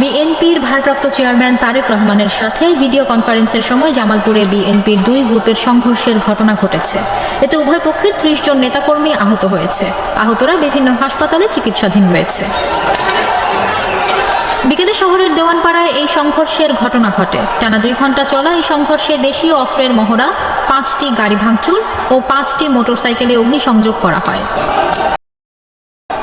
বিএনপির ভারপ্রাপ্ত চেয়ারম্যান তারেক রহমানের সাথে ভিডিও কনফারেন্সের সময় জামালপুরে বিএনপির দুই গ্রুপের সংঘর্ষের ঘটনা ঘটেছে। এতে উভয় পক্ষের ত্রিশ জন নেতাকর্মী আহত হয়েছে। আহতরা বিভিন্ন হাসপাতালে চিকিৎসাধীন রয়েছে। বিকেলে শহরের দেওয়ানপাড়ায় এই সংঘর্ষের ঘটনা ঘটে। টানা দুই ঘণ্টা চলা এই সংঘর্ষে দেশীয় অস্ত্রের মহড়া, পাঁচটি গাড়ি ভাঙচুর ও পাঁচটি মোটরসাইকেলে অগ্নিসংযোগ করা হয়।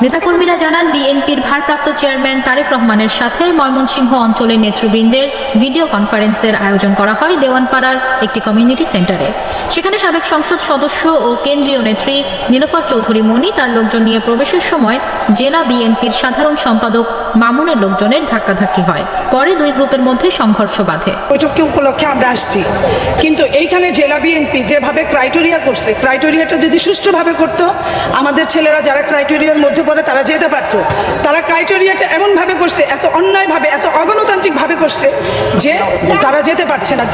নেতাকর্মীরা জানান, বিএনপির ভারপ্রাপ্ত চেয়ারম্যান তারেক রহমানের সাথে ময়মনসিংহ অঞ্চলের নেতৃবৃন্দের ভিডিও কনফারেন্সের আয়োজন করা হয় দেওয়ানপাড়ার একটি কমিউনিটি সেন্টারে। সেখানে সাবেক সংসদ সদস্য ও কেন্দ্রীয় নেত্রী নীলোফার চৌধুরী মনি তার লোকজন নিয়ে প্রবেশের সময় জেলা বিএনপির সাধারণ সম্পাদক মামুনের লোকজনের ধাক্কাধাক্কি হয়। পরে দুই গ্রুপের মধ্যে সংঘর্ষ বাধে। বৈঠকটি উপলক্ষে আমরা আসছি। কিন্তু এইখানে জেলা বিএনপি যেভাবে ক্রাইটেরিয়া করছে ক্রাইটেরিয়াটা যদি সুষ্ঠুভাবে করতো, আমাদের ছেলেরা যারা ক্রাইটেরিয়ার মধ্যে পড়ে তারা যেতে পারতো। তারা ক্রাইটেরিয়াটা এমনভাবে করছে এত অন্যায়ভাবে এত অগণতান্ত্রিকভাবে করছে যে তারা যেতে পারছে না।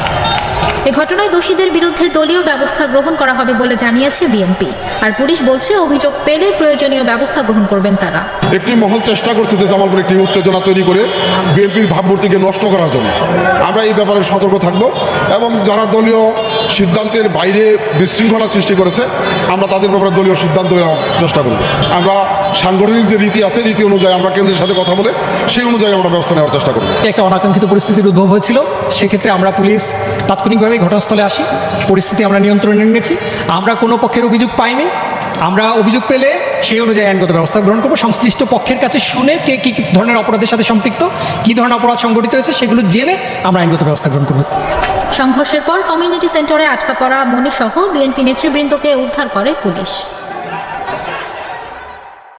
এ ঘটনায় দোষীদের বিরুদ্ধে দলীয় ব্যবস্থা গ্রহণ করা হবে বলে জানিয়েছে বিএনপি আর পুলিশ বলছে অভিযোগ পেলে প্রয়োজনীয় ব্যবস্থা গ্রহণ করবেন তারা। একটি মহল চেষ্টা করছে যে জামালপুরে একটি উত্তেজনা তৈরি করে বিএনপির ভাবমূর্তিকে নষ্ট করার জন্য। আমরা এই ব্যাপারে সতর্ক থাকব এবং যারা দলীয় সিদ্ধান্তের বাইরে বিশৃঙ্খলা সৃষ্টি করেছে, আমরা তাদের ব্যাপারে দলীয় সিদ্ধান্ত নেওয়ার চেষ্টা করব। আমরা সাংগঠনিক যে রীতি আছে, রীতি অনুযায়ী আমরা কেন্দ্রের সাথে কথা বলে সেই অনুযায়ী আমরা ব্যবস্থা নেওয়ার চেষ্টা করব। একটা অনাকাঙ্ক্ষিত পরিস্থিতির উদ্ভব হয়েছিল, সেক্ষেত্রে আমরা পুলিশ তাৎক্ষণিকভাবে ঘটনাস্থলে আসি, পরিস্থিতি আমরা নিয়ন্ত্রণে নিয়েছি, আমরা কোনো পক্ষের অভিযোগ পাইনি, আমরা অভিযোগ পেলে সেই অনুযায়ী আইনগত ব্যবস্থা গ্রহণ করব, সংশ্লিষ্ট পক্ষের কাছে শুনে কে কী ধরনের অপরাধের সাথে সম্পৃক্ত, কী ধরনের অপরাধ সংঘটিত হয়েছে সেগুলো জেনে আমরা আইনগত ব্যবস্থা গ্রহণ করব। সংঘর্ষের পর কমিউনিটি সেন্টারে আটকা পড়া মনিসহ বিএনপি নেতৃবৃন্দকে উদ্ধার করে পুলিশ।